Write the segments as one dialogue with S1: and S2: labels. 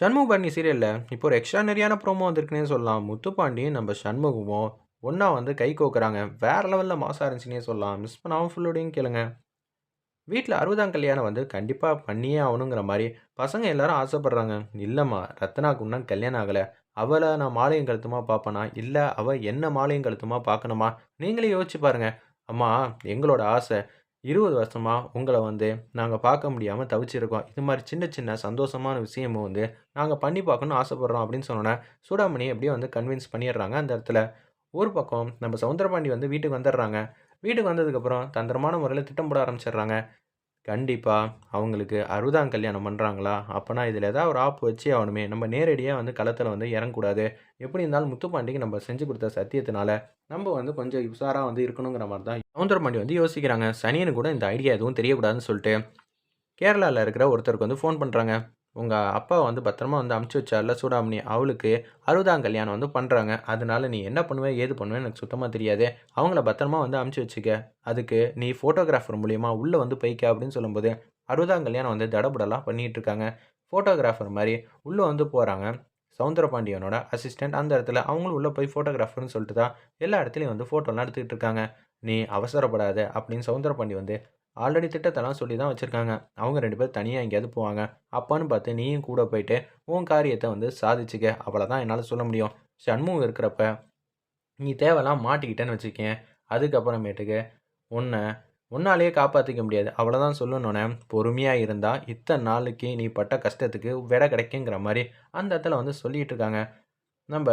S1: சண்முகபரணி சீரியலில் இப்போ ஒரு எக்ஸ்ட்ரானரியான ப்ரோமோ வந்திருக்குன்னே சொல்லலாம். முத்துப்பாண்டியும் நம்ம சண்முகமும் ஒன்றா வந்து கை கோக்குறாங்க. வேற லெவலில் மாசம் இருந்துச்சுன்னே சொல்லலாம். மிஸ் பண்ணாமல் ஃபுல்லோடையும் கேளுங்க. வீட்டில் அறுபதாம் கல்யாணம் வந்து கண்டிப்பாக பண்ணியே ஆகணுங்கிற மாதிரி பசங்க எல்லாரும் ஆசைப்படுறாங்க. இல்லைம்மா ரத்னாக்கு இன்னும் கல்யாணம் ஆகலை. அவளை நான் மாலையும் கழுத்துமா பார்ப்பேனா? இல்லை அவள் என்ன மாலையும் கழுத்துமா பார்க்கணுமா? நீங்களே யோசிச்சு பாருங்க. அம்மா எங்களோட ஆசை இருபது வருஷமாக உங்களை வந்து நாங்கள் பார்க்க முடியாமல் தவிச்சிருக்கோம். இது மாதிரி சின்ன சின்ன சந்தோஷமான விஷயமும் வந்து நாங்கள் பண்ணி பார்க்கணும்னு ஆசைப்பட்றோம் அப்படின்னு சொன்னோன்னே சூடாமணி எப்படியோ வந்து கன்வின்ஸ் பண்ணிடுறாங்க அந்த இடத்துல. ஒரு பக்கம் நம்ம சவுந்தரபாண்டி வந்து வீட்டுக்கு வந்துடுறாங்க. வீட்டுக்கு வந்ததுக்கப்புறம் தந்திரமான முறையில் திட்டம் போட ஆரம்பிச்சிடுறாங்க. கண்டிப்பாக அவங்களுக்கு அறுபதாம் கல்யாணம் பண்ணுறாங்களா அப்போனா இதில் ஏதாவது ஒரு ஆப் வச்சு ஆகணுமே. நம்ம நேரடியாக வந்து களத்தில் வந்து இறங்கக்கூடாது. எப்படி இருந்தாலும் முத்துப்பாண்டிக்கு நம்ம செஞ்சு கொடுத்த சத்தியத்தினால நம்ம வந்து கொஞ்சம் உஷாராக வந்து இருக்கணுங்கிற மாதிரி தான் சவுந்தரபாண்டி வந்து யோசிக்கிறாங்க. சனியனு கூட இந்த ஐடியா எதுவும் தெரியக்கூடாதுன்னு சொல்லிட்டு. கேரளாவில் இருக்கிற ஒருத்தருக்கு வந்து ஃபோன் பண்ணுறாங்க உங்கள் அப்பா வந்து பத்திரமா வந்து அமுச்சு வச்சார்ல சூடாமணி. அவளுக்கு அறுபதாம் கல்யாணம் வந்து பண்ணுறாங்க அதனால நீ என்ன பண்ணுவே ஏது பண்ணுவேன்னு எனக்கு சுத்தமாக தெரியாது. அவங்கள பத்திரமா வந்து அமுச்சு வச்சுக்க. அதுக்கு நீ ஃபோட்டோகிராஃபர் மூலியமாக உள்ளே வந்து போய்க்க அப்படின்னு சொல்லும்போது அறுபதாம் கல்யாணம் வந்து தடபுடலாம் பண்ணிகிட்டு இருக்காங்க ஃபோட்டோகிராஃபர் மாதிரி உள்ளே வந்து போகிறாங்க சவுந்தரபாண்டியனோட அசிஸ்டண்ட் அந்த இடத்துல அவங்களும் உள்ளே போய் ஃபோட்டோகிராஃபர்னு சொல்லிட்டு தான் எல்லா இடத்துலையும் வந்து ஃபோட்டோலாம் எடுத்துக்கிட்டு இருக்காங்க. நீ அவசரப்படாத அப்படின்னு சவுந்தரபாண்டி வந்து ஆல்ரெடி திட்டத்தெல்லாம் சொல்லி தான் வச்சுருக்காங்க. அவங்க ரெண்டு பேர் தனியாக எங்கேயாவது போவாங்க. அப்பான்னு பார்த்து நீயும் கூட போயிட்டு உன் காரியத்தை வந்து சாதிச்சுக்க. அவ்வளோதான் என்னால் சொல்ல முடியும். சண்முகம் இருக்கிறப்ப நீ தேவைலாம் மாட்டிக்கிட்டேன்னு வச்சுக்கேன். அதுக்கப்புறமேட்டுக்கு உன்னை உன்னாலேயே காப்பாற்றிக்க முடியாது. அவ்வளோதான் சொல்லணுன்னே பொறுமையாக இருந்தால் இத்தனை நாளைக்கு நீ பட்ட கஷ்டத்துக்கு விடை கிடைக்குங்கிற மாதிரி அந்த இடத்துல வந்து சொல்லிகிட்டு இருக்காங்க. நம்ம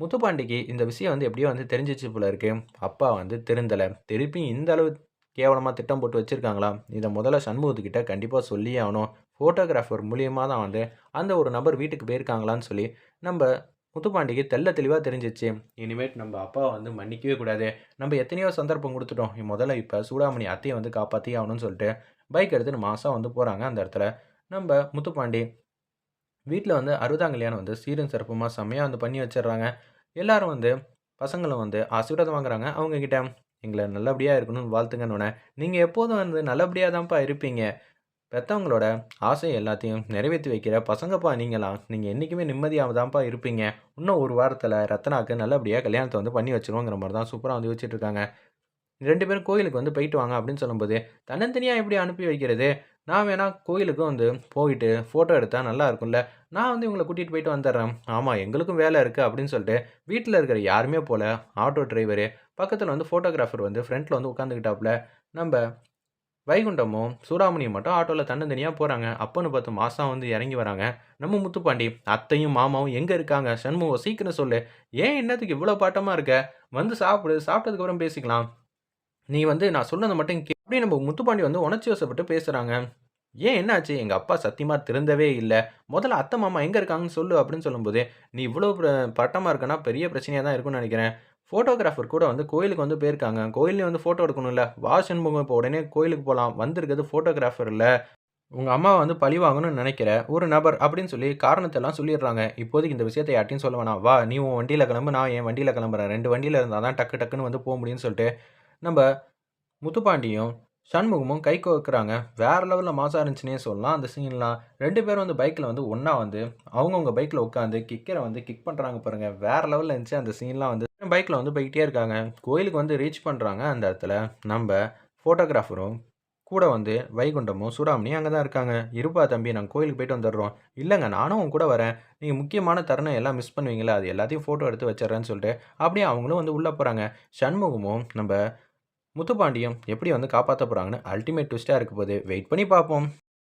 S1: முத்துப்பாண்டிக்கு இந்த விஷயம் வந்து எப்படியோ வந்து தெரிஞ்சிச்சு போல இருக்கு. அப்பா வந்து திருந்தலை. திருப்பி இந்த அளவு கேவலமாக திட்டம் போட்டு வச்சுருக்காங்களா? இதை முதல்ல சண்முகத்துக்கிட்ட கண்டிப்பாக சொல்லியே ஆகணும். ஃபோட்டோகிராஃபர் மூலியமாக தான் வந்து அந்த ஒரு நபர் வீட்டுக்கு போயிருக்காங்களான்னு சொல்லி நம்ம முத்துப்பாண்டிக்கு தெல்ல தெளிவாக தெரிஞ்சிச்சு. இனிமேட் நம்ம அப்பாவை வந்து மன்னிக்கவே கூடாது. நம்ம எத்தனையோ சந்தர்ப்பம் கொடுத்துட்டோம். முதல்ல இப்போ சூடாமணி அத்தையை வந்து காப்பாற்றி ஆகணும்னு சொல்லிட்டு பைக் எடுத்துன்னு மாதம் வந்து போகிறாங்க அந்த இடத்துல. நம்ம முத்துப்பாண்டி வீட்டில் வந்து அறுபதாம் கல்யாணம் வந்து சீரும் சிறப்புமாக செம்மையாக வந்து பண்ணி வச்சிடுறாங்க. எல்லாரும் வந்து பசங்களும் வந்து ஆசீர்வாதம் வாங்குறாங்க அவங்கக்கிட்ட எங்களை நல்லபடியாக இருக்கணும்னு வாழ்த்துங்கன்னு நீங்கள் எப்போதும் வந்து நல்லபடியாக தான்ப்பா இருப்பீங்க. பெற்றவங்களோட ஆசை எல்லாத்தையும் நிறைவேற்றி வைக்கிற பசங்கப்பா நீங்களாம். நீங்கள் என்றைக்குமே நிம்மதியாக தான்ப்பா இருப்பீங்க. இன்னும் ஒரு வாரத்தில் ரத்னாவுக்கு நல்லபடியாக கல்யாணத்தை வந்து பண்ணி வச்சிருவோங்கிற மாதிரி தான் சூப்பராக வந்து வச்சுட்டு இருக்காங்க. ரெண்டு பேரும் கோயிலுக்கு வந்து போயிட்டு வாங்க அப்படின்னு சொல்லும்போது தன்னந்தனியாக எப்படி அனுப்பி வைக்கிறது? நான் வேணால் கோயிலுக்கும் வந்து போயிட்டு ஃபோட்டோ எடுத்தால் நல்லா இருக்கும்ல. நான் வந்து இவங்களை கூட்டிகிட்டு போயிட்டு வந்துடுறேன். ஆமாம் எங்களுக்கும் வேலை இருக்குது அப்படின்னு சொல்லிட்டு வீட்டில் இருக்கிற யாருமே போல் ஆட்டோ டிரைவரு பக்கத்தில் வந்து ஃபோட்டோகிராஃபர் வந்து ஃப்ரண்ட்டில் வந்து உட்காந்துக்கிட்டாப்புல நம்ம வைகுண்டமும் சூடாமணியும் மட்டும் ஆட்டோவில் தன்னந்தனியாக போகிறாங்க அப்போன்னு பார்த்து மாதம் வந்து இறங்கி வராங்க. நம்ம முத்துப்பாண்டி அத்தையும் மாமாவும் எங்கே இருக்காங்க? சண்முகம் சீக்கிரம் சொல்லு. ஏன் என்னத்துக்கு இவ்வளோ பாட்டமாக இருக்க? வந்து சாப்பிடு சாப்பிட்டதுக்கப்புறம் பேசிக்கலாம். நீ வந்து நான் சொன்னதை மட்டும் கே அப்படி நம்ம முத்துப்பாண்டி வந்து உணர்ச்சி வசப்பட்டு பேசுகிறாங்க ஏன் என்னாச்சு? எங்கள் அப்பா சத்தியமாக திருந்தவே இல்லை. முதல்ல அத்தை மாமா எங்கே இருக்காங்கன்னு சொல்லு அப்படின்னு சொல்லும்போது நீ இவ்வளோ பட்டமாக இருக்கனா பெரிய பிரச்சனையாக தான் இருக்கும்னு நினைக்கிறேன். ஃபோட்டோகிராஃபர் கூட வந்து கோயிலுக்கு வந்து போயிருக்காங்க. கோயிலையும் வந்து ஃபோட்டோ எடுக்கணும்ல. வா சண்முகம் இப்போ உடனே கோயிலுக்கு போகலாம் வந்திருக்கிறது ஃபோட்டோகிராஃபர் இல்லை. உங்கள் அம்மா வந்து பழி வாங்கணும்னு நினைக்கிற ஒரு நபர் அப்படின்னு சொல்லி காரணத்தெல்லாம் சொல்லிடுறாங்க. இப்போதைக்கு இந்த விஷயத்தை யார்ட்டையும் சொல்ல வேணாம். வா நீ உன் வண்டியில் கிளம்பு. நான் என் வண்டியில் கிளம்புறேன். ரெண்டு வண்டியில் இருந்தால் தான் டக்கு டக்குன்னு வந்து போக முடியும்னு சொல்லிட்டு நம்ம முத்துப்பாண்டியும் சண்முகமும் கை கோக்குறாங்க வேற லெவலில் மாசாக இருந்துச்சுன்னே சொல்லலாம். அந்த சீன்லாம் ரெண்டு பேரும் வந்து பைக்கில் வந்து ஒன்றா வந்து அவங்கவுங்க பைக்கில் உட்காந்து கிக்கரை வந்து கிக் பண்ணுறாங்க பாருங்கள் வேற லெவலில் இருந்துச்சு அந்த சீன்லாம் வந்து பைக்கில் வந்து போய்கிட்டே இருக்காங்க. கோயிலுக்கு வந்து ரீச் பண்ணுறாங்க அந்த இடத்துல. நம்ம ஃபோட்டோகிராஃபரும் கூட வந்து வைகுண்டமும் சூடாமணியும் அங்கே தான் இருக்காங்க. இருப்பா தம்பி நாங்கள் கோயிலுக்கு போயிட்டு வந்துடுறோம். இல்லைங்க நானும் உங்க கூட வரேன். நீங்கள் முக்கியமான தருணம் எல்லாம் மிஸ் பண்ணுவீங்களா அது எல்லாத்தையும் ஃபோட்டோ எடுத்து வச்சிட்றேன்னு சொல்லிட்டு அப்படியே அவங்களும் வந்து உள்ளே போகிறாங்க சண்முகமும் நம்ம முத்துப்பாண்டியம் எப்படி வந்து காப்பாற்ற போகிறாங்கன்னு அல்டிமேட் ட்விஸ்ட்டாக இருக்க போது வெயிட் பண்ணி பார்ப்போம்.